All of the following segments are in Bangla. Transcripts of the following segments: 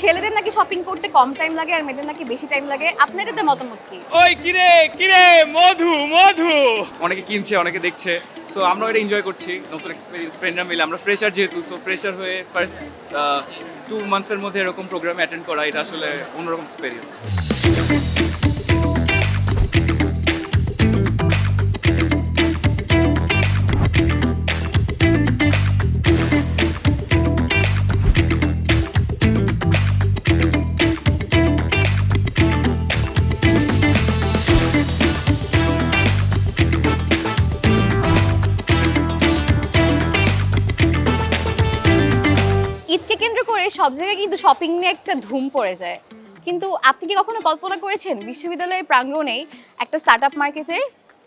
ছেলেদের নাকি শপিং করতে কম টাইম লাগে আর মেয়েদের নাকি বেশি টাইম লাগে? আপনার এটাতে মতামত কি? ওই কিরে কিরে মধু মধু। অনেকে কিনছে অনেকে দেখছে। সো আমরা এটা এনজয় করছি নতুন এক্সপিরিয়েন্স ফ্রেন্ডরা মিলে। আমরা ফ্রেশার যেহেতু সো ফ্রেশার হয়ে ফার্স্ট টু মান্থসের মধ্যে এরকম প্রোগ্রাম অ্যাটেন্ড করা এটা আসলে অন্যরকম এক্সপিরিয়েন্স করে সব জায়গায় কিন্তু শপিং নিয়ে একটা ধুম পড়ে যায়। কিন্তু আপনি কি কখনো কল্পনা করেছেন বিশ্ববিদ্যালয়ের প্রাঙ্গণেই একটা স্টার্ট আপ মার্কেটের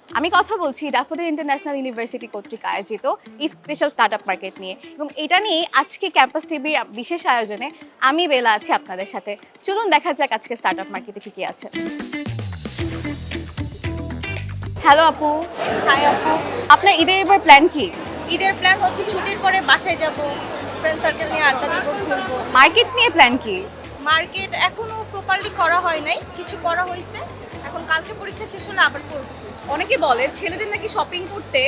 আমি কথা বলছি ড্যাফোডিল ইন্টারন্যাশনাল ইউনিভার্সিটি কর্তৃক আয়োজিত এই স্পেশাল স্টার্ট আপ মার্কেট নিয়ে এবং এটা নিয়ে আজকে ক্যাম্পাস টিভির বিশেষ আয়োজনে আমি বেলা আছি আপনাদের সাথে। চলুন দেখা যাক আজকে স্টার্ট আপ মার্কেটে কি কি আছে। হ্যালো আপু। হাই আপু। আপনার ঈদের এবার প্ল্যান কি? ঈদের প্ল্যান হচ্ছে ছুটির পরে বাসায় যাব। ফ্রেন্ড সার্কেল নিয়ে আড্ডা দিব ঘুরবো। মার্কেট নিয়ে প্ল্যান কি? মার্কেট এখনও প্রপারলি করা হয় নাই কিছু করা হয়েছে। এখন কালকে পরীক্ষা শেষ হলে আবার করব। অনেকে বলে ছেলেদের নাকি শপিং করতে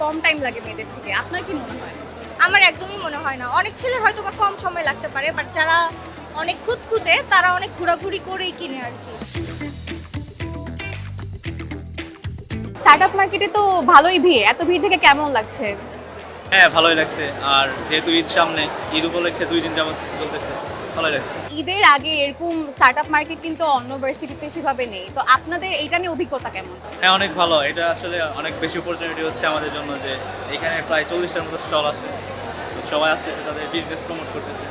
কম টাইম লাগে মেয়েদের থেকে। আপনার কি মনে হয়? আমার একদমই মনে হয় না। অনেক ছেলের হয়তো বা কম সময় লাগতে পারে বাট যারা অনেক খুঁতখুঁতে তারা অনেক ঘোরাঘুরি করেই কিনে আর কি। স্টার্ট আপ মার্কেটে তো ভালোই ভিড়। এত ভিড় থেকে কেমন লাগছে? হ্যাঁ ভালোই লাগছে। আর যেহেতু ঈদ সামনে ঈদ উপলক্ষে দুই দিন যাবত চলতেছে ভালোই লাগছে। ঈদের আগে এরকম স্টার্ট আপ মার্কেট কিন্তু অন্য ভার্সিটিতে সেভাবে নেই। তো আপনাদের এইটা নিয়ে অভিজ্ঞতা কেমন? হ্যাঁ অনেক ভালো। এটা আসলে অনেক বেশি অপরচুনিটি হচ্ছে আমাদের জন্য যে এখানে প্রায় চল্লিশটার মতো স্টল আছে। তো সবাই আসতেছে তাদের বিজনেস প্রমোট করতেছে।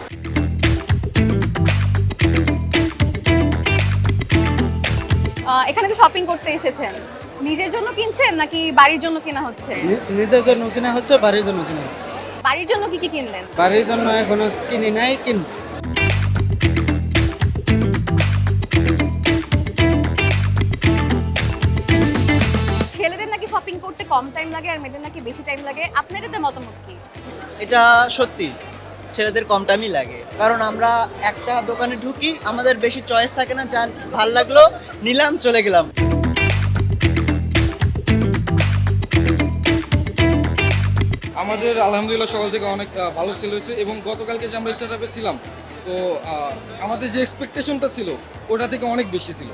এখানে তো শপিং করতে এসেছেন। নিজের জন্য কিনছেন নাকি বাড়ির জন্য কেনা হচ্ছে? নি- নিজের জন্য কিনা হচ্ছে বাড়ির জন্য কিনা হচ্ছে। বাড়ির জন্য কি কি কিনলেন? বাড়ির জন্য এখনও কিনি নাই কিন ছেলেদের নাকি শপিং করতে কম টাইম লাগে আর মেয়েদের নাকি বেশি টাইম লাগে? আপনার এটাতে মতামত কি? এটা সত্যি ছেলেদের কম টাইমই লাগে। কারণ আমরা একটা দোকানে ঢুকি আমাদের বেশি চয়েস থাকে না যা ভালো লাগল নিলাম চলে গেলাম। আমাদের আলহামদুলিল্লাহ সকাল থেকে অনেক ভালো সেল হয়েছে এবং গতকালকে যে আমরা স্টার্ট ছিলাম তো আমাদের যে এক্সপেকটেশনটা ছিল ওটা থেকে অনেক বেশি ছিল।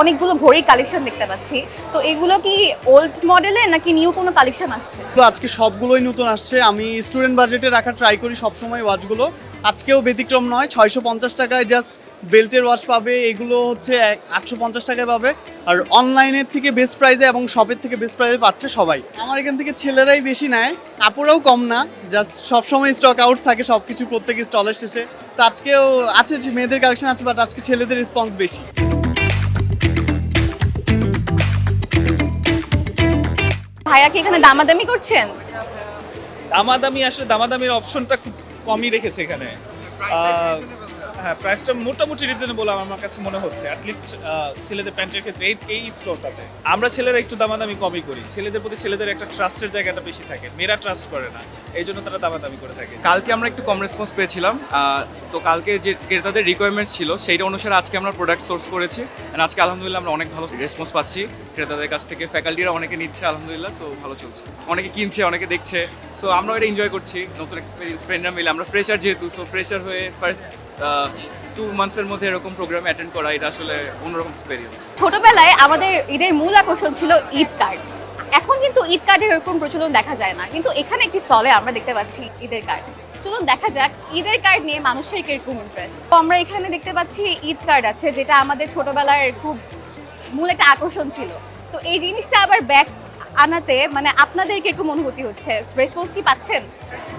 অনেকগুলো ঘড়ির কালেকশন দেখতে পাচ্ছি। তো এগুলো কি ওল্ড মডেলে নাকি নিউ কোনো কালেকশন আসছে? তো আজকে সবগুলোই নতুন আসছে। আমি স্টুডেন্ট বাজেটে রাখা ট্রাই করি সবসময় ওয়াচগুলো আজকেও ব্যতিক্রম নয় ছয়শো পঞ্চাশ টাকায় জাস্ট বেল্টের ওয়াচ পাবে এগুলো হচ্ছে আটশো পঞ্চাশ টাকায় পাবে। আর অনলাইনের থেকে বেস্ট প্রাইসে এবং শপের থেকে বেস্ট প্রাইসে পাচ্ছে সবাই। আমার এখান থেকে ছেলেরাই বেশি নেয় কাপড়ও কম না জাস্ট সবসময় স্টক আউট থাকে সব কিছু প্রত্যেক স্টলের শেষে। তো আজকেও আছে যে মেয়েদের কালেকশন আছে বাট আজকে ছেলেদের রেসপন্স বেশি। ভাইয়া কি এখানে দামাদামি করছেন? দামাদামি আসলে দামাদামির অপশনটা খুব কমই রেখেছে এখানে হ্যাঁ প্রাইসটা মোটামুটি রিজনেবল আমার কাছে মনে হচ্ছে। অ্যাটলিস্ট ছেলেদের প্যান্টের ক্ষেত্রে এই এই স্টোরটাতে আমরা ছেলেরা একটু দামাদামি কমই করি। ছেলেদের প্রতি ছেলেদের একটা ট্রাস্টের জায়গাটা বেশি থাকে। মেয়েরা ট্রাস্ট করে না। এই জন্য তারা দামাদামি করে থাকে। কালকে আমরা একটু কম রেসপন্স পেয়েছিলাম। তো কালকে যে ক্রেতাদের রিকোয়ারমেন্টস ছিল, সেইটা অনুসারে আজকে আমরা প্রোডাক্ট সোর্স করেছি। And আজকে আলহামদুলিল্লাহ আমরা অনেক ভালো রেসপন্স পাচ্ছি। ক্রেতাদের কাছ থেকে ফ্যাকাল্টিরা অনেকে নিচ্ছে আলহামদুলিল্লাহ সো ভালো চলছে। অনেকে কিনছে, অনেকে দেখছে। সো আমরাও এটা এনজয় করছি। নতুন এক্সপিরিয়েন্স ফ্রেন্ডরা মিলে। আমরা ফ্রেশার যেহেতু সো ফ্রেশার হয়ে ফার্স্ট টু মান্থসের মধ্যে এরকম প্রোগ্রামে অ্যাটেন্ড করা এটা আসলে অন্যরকম এক্সপিরিয়েন্স ছোটবেলায় আমাদের ঈদের মূল আকর্ষণ ছিল ঈদ কার্ড এখন কিন্তু ঈদ কার্ডের এরকম প্রচলন দেখা যায় না কিন্তু এখানে একটি স্টলে আমরা দেখতে পাচ্ছি ঈদের কার্ড চলুন দেখা যাক ঈদের কার্ড নিয়ে মানুষের কীরকম ইন্টারেস্ট তো আমরা এখানে দেখতে পাচ্ছি ঈদ কার্ড আছে যেটা আমাদের ছোটবেলার খুব মূল একটা আকর্ষণ ছিল। তো এই জিনিসটা আবার ব্যাক আনাতে মানে আপনাদের কীরকম অনুভূতি হচ্ছে? রেসপন্স কি পাচ্ছেন?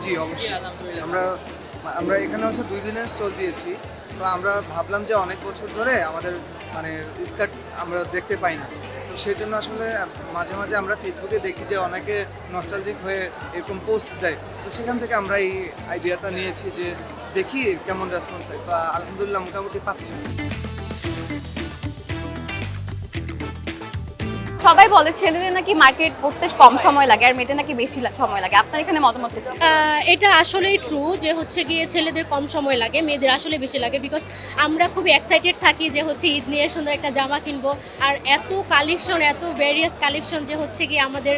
জি অবশ্যই। আমরা আমরা এখানে হচ্ছে দুই দিনের স্টল দিয়েছি। তো আমরা ভাবলাম যে অনেক বছর ধরে আমাদের মানে উৎকাট আমরা দেখতে পাই না। তো সেই জন্য আসলে মাঝে মাঝে আমরা ফেসবুকে দেখি যে অনেকে নস্টালজিক হয়ে এরকম পোস্ট দেয়। তো সেখান থেকে আমরা এই আইডিয়াটা নিয়েছি যে দেখি কেমন রেসপন্স হয়। তো আলহামদুলিল্লাহ মোটামুটি পাচ্ছি। সবাই বলে ছেলেদের নাকি মার্কেট করতে কম সময় লাগে আর মেয়েদের নাকি বেশি সময় লাগে। আপনার এখানে মতামত এটা আসলেই ট্রু যে হচ্ছে গিয়ে ছেলেদের কম সময় লাগে, মেয়েদের আসলে বেশি লাগে বিকজ আমরা খুবই এক্সাইটেড থাকি যে হচ্ছে ঈদ নিয়ে সুন্দর একটা জামা কিনবো। আর এত কালেকশন এত ভেরিয়াস কালেকশন যে হচ্ছে গিয়ে আমাদের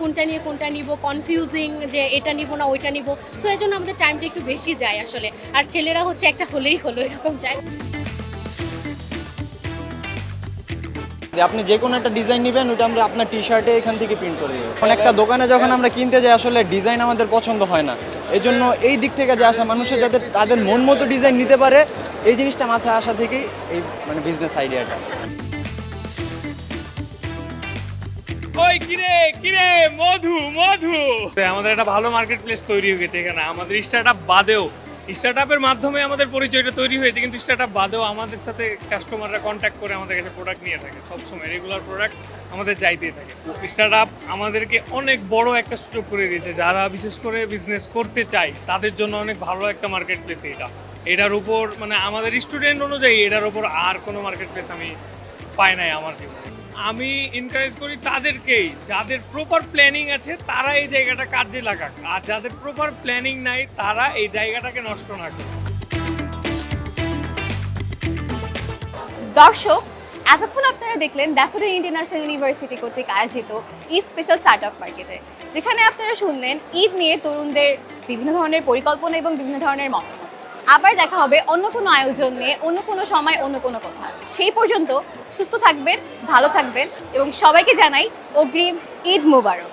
কোনটা নিয়ে কোনটা নিব কনফিউজিং যে এটা নিব না ওইটা নিব। সো এই জন্য আমাদের টাইমটা একটু বেশি যায় আসলে। আর ছেলেরা হচ্ছে একটা হলেই হলো, এরকম যায়। আপনি যে কোনো একটা ডিজাইন নেবেন ওটা আমরা আপনার টি শার্টে এখান থেকে প্রিন্ট করে দেবো। একটা দোকানে যখন আমরা কিনতে যাই আসলে ডিজাইন আমাদের পছন্দ হয় না। এই জন্য এই দিক থেকে যে আসা মানুষের যাতে তাদের মন মতো ডিজাইন নিতে পারে এই জিনিসটা মাথায় আসা থেকেই এই মানে বিজনেস আইডিয়াটা ওই কিরে কিরে মধু মধু। আমাদের একটা ভালো মার্কেট প্লেস তৈরি হয়ে গেছে এখানে। আমাদের স্টার্ট আপ বাদেও স্টার্ট আপের মাধ্যমে আমাদের পরিচয়টা তৈরি হয়েছে, কিন্তু স্টার্ট আপ বাদেও আমাদের সাথে কাস্টমাররা কন্ট্যাক্ট করে আমাদের কাছে প্রোডাক্ট নিয়ে থাকে। সবসময় রেগুলার প্রোডাক্ট আমাদের চাইতেই থাকে। স্টার্ট আপ আমাদেরকে অনেক বড় একটা সুযোগ করে দিয়েছে। যারা বিশেষ করে বিজনেস করতে চায়, তাদের জন্য অনেক ভালো একটা মার্কেট প্লেস এটা। এটার উপর মানে আমাদের স্টুডেন্ট অনুযায়ী এটার উপর আর কোনো মার্কেট প্লেস আমি পাই নাই আমার জীবনে। আমি এনকারেজ করি তাদেরকেই, যাদের প্রপার প্ল্যানিং আছে, তারা এই জায়গাটা কাজে লাগাক। আর যাদের প্রপার প্ল্যানিং নাই, তারা এই জায়গাটাকে নষ্ট না করে দর্শক, এতক্ষণ আপনারা দেখলেন ড্যাফোডিল ইন্টারন্যাশনাল ইউনিভার্সিটি কর্তৃক আয়োজিত ই স্পেশাল স্টার্ট আপ মার্কেটে যেখানে আপনারা শুনলেন ঈদ নিয়ে তরুণদের বিভিন্ন ধরনের পরিকল্পনা এবং বিভিন্ন ধরনের মতামত। আবার দেখা হবে অন্য কোনো আয়োজন নিয়ে, অন্য কোনো সময়, অন্য কোনো কথা। সেই পর্যন্ত সুস্থ থাকবেন, ভালো থাকবেন এবং সবাইকে জানাই অগ্রিম ঈদ মুবারক।